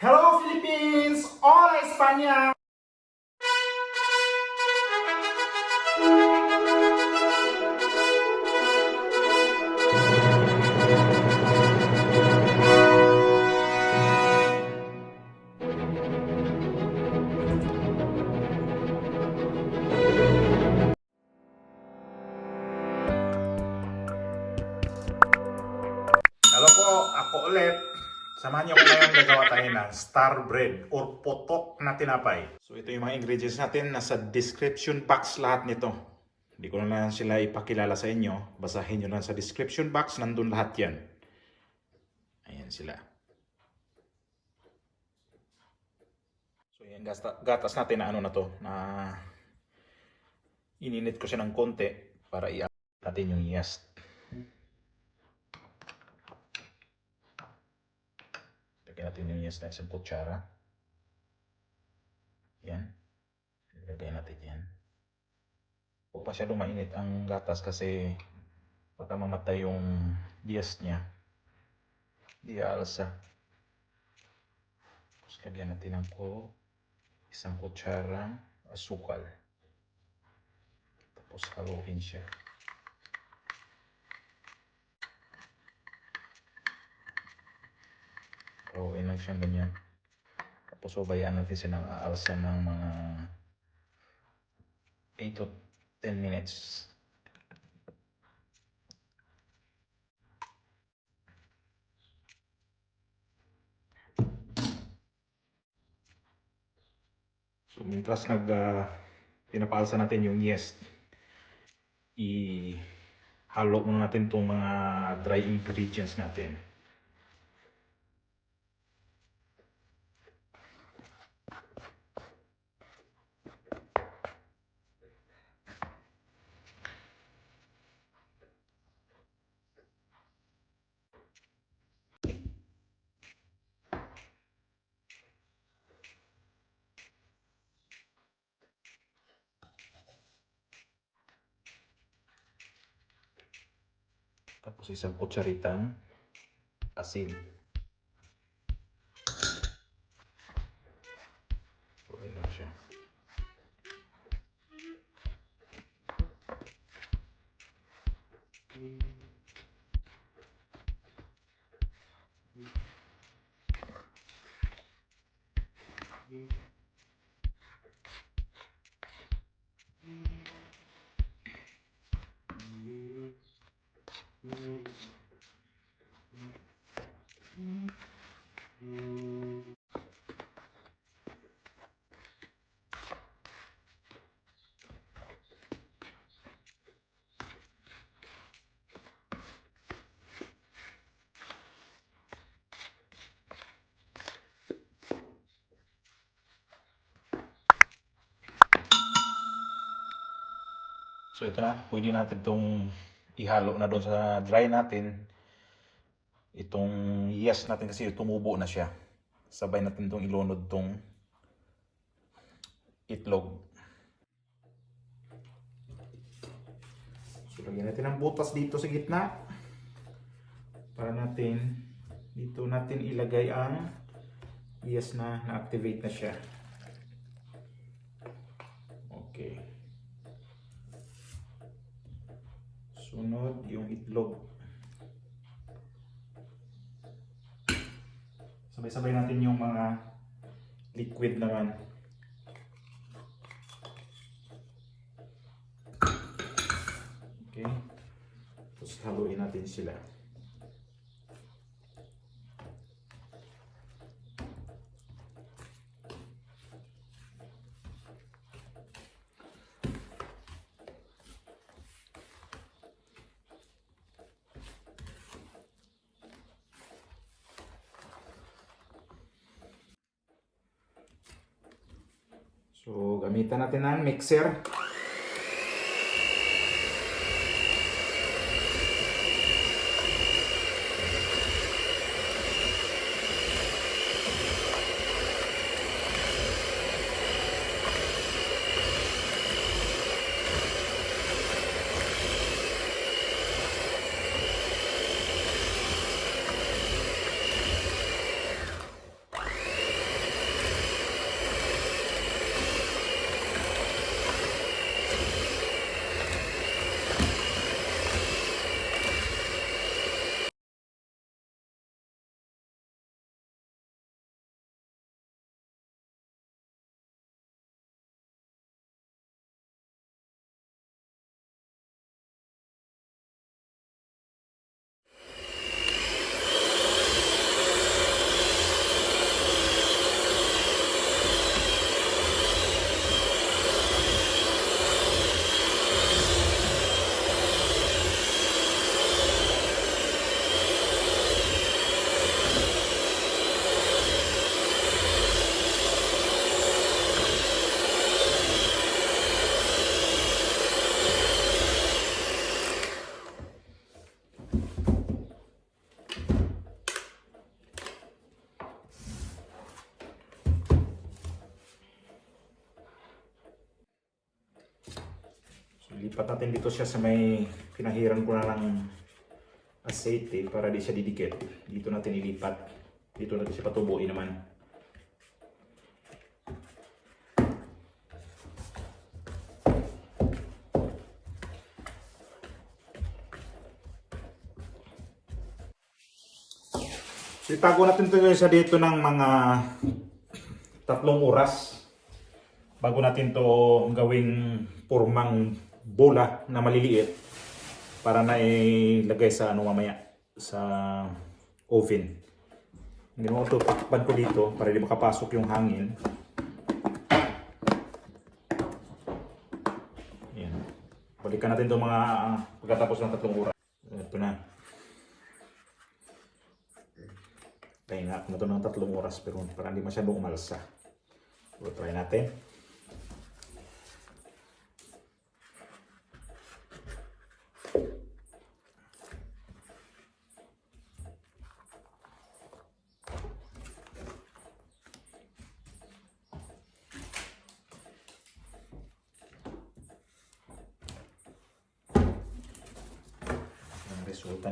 Hello Philippines! Hola España! Gagawa tayo ng star bread or potok na tinapay. So ito yung mga ingredients natin. Nasa description box lahat nito. Hindi ko na lang sila ipakilala sa inyo. Basahin nyo lang sa description box. Nandun lahat yan. Ayan sila. So yan, gatas natin na ano na to. Na ininit ko siya ng konti para i natin yung yeast. Natin yung yes na isang kutsara. Yan. Ilagay natin yan. Huwag masyadong mainit ang gatas kasi baka mamatay yung yes niya. Di aalsa. Tapos lagyan natin ng ko isang kutsara asukal. Tapos haluin siya. Haluin lang siya ganyan. Tapos subayaan natin siya ng aalsa ng mga 8 to 10 minutes. So, mientras nag uh, pinapaalsa natin yung yeast, i-halo muna natin itong mga dry ingredients natin. Tapos isang kutsaritang asin. So ito na, pwede natin itong ihalo na doon sa dry natin. Itong yes natin kasi tumubo na siya. Sabay natin itong ilunod itong itlog. So lagyan natin ng butas dito sa gitna. Para natin, dito natin ilagay ang yes na na-activate na siya. Okay. Sunod yung itlog. Sabay-sabay natin yung mga liquid naman. Okay. Tapos haluin natin sila. So, gamitan natin ng mixer. Lipat natin dito siya sa may pinahiran ko na ng aceite para di siya didikit. Dito natin ilipat. Dito natin siya patubuin naman. So, itago natin ito sa dito ng mga tatlong oras bago natin to gawing purmang bola na maliliit para na ilagay sa ano mamaya sa oven. Ginawa ko ito, takpan ko dito para di makapasok yung hangin. Yan. Balikan natin ito mga pagkatapos ng tatlong oras. Ito na. Ko na ito ng tatlong oras pero para hindi masyadong umalsa. So, try natin. Ang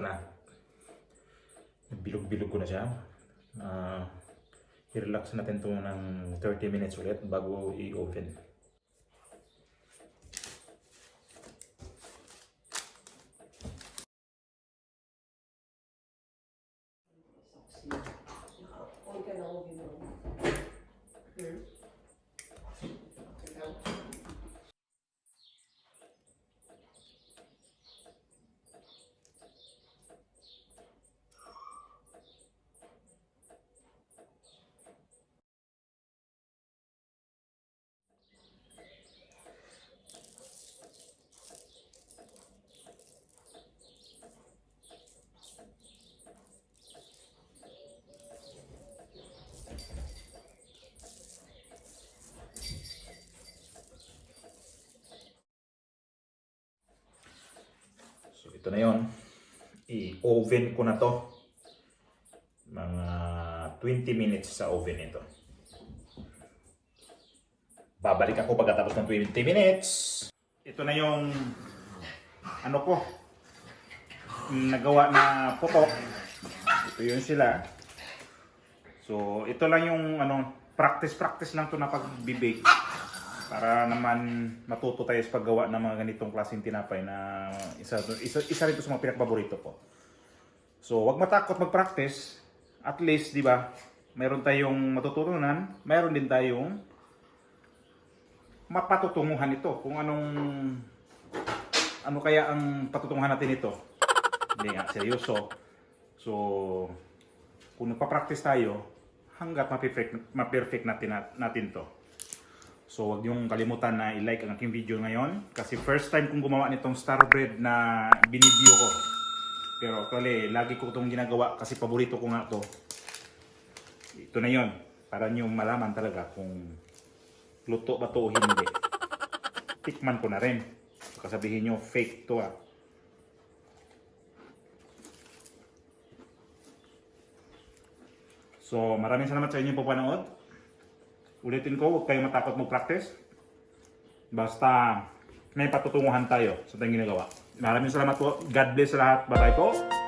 ito na. Bilog-bilog ko na siya. Ah, i-relax natin to ng 30 minutes ulit bago i-open. Ito na yon. I-oven ko na to. Mga 20 minutes sa oven ito. Babalik ako pagkatapos ng 20 minutes. Ito na yung ano ko. Nagawa na putok. Ito yun sila. So ito lang yung ano practice practice lang to na pag-bake para naman matuto tayo sa paggawa ng mga ganitong klaseng tinapay na isa, isa, isa rin ito sa mga pinakapaborito ko. So, wag matakot mag-practice. At least, di ba, mayroon tayong matututunan, mayroon din tayong mapatutunguhan ito. Kung anong, ano kaya ang patutunguhan natin ito. Hindi nga, seryoso. So, kung nagpa-practice tayo, hanggat ma-perfect, ma-perfect natin, natin to. So wag niyong kalimutan na i-like ang aking video ngayon kasi first time kong gumawa nitong star bread na binidyo ko. Pero actually, lagi ko itong ginagawa kasi paborito ko nga to. Ito na yon para niyo malaman talaga kung luto ba to o hindi. Tikman ko na rin. Baka sabihin niyo fake to ah. So maraming salamat sa inyong papanood. Ulitin ko, huwag kayong matakot mag-practice. Basta may patutunguhan tayo sa tayong ginagawa. Maraming salamat po. God bless sa lahat. Bye-bye po.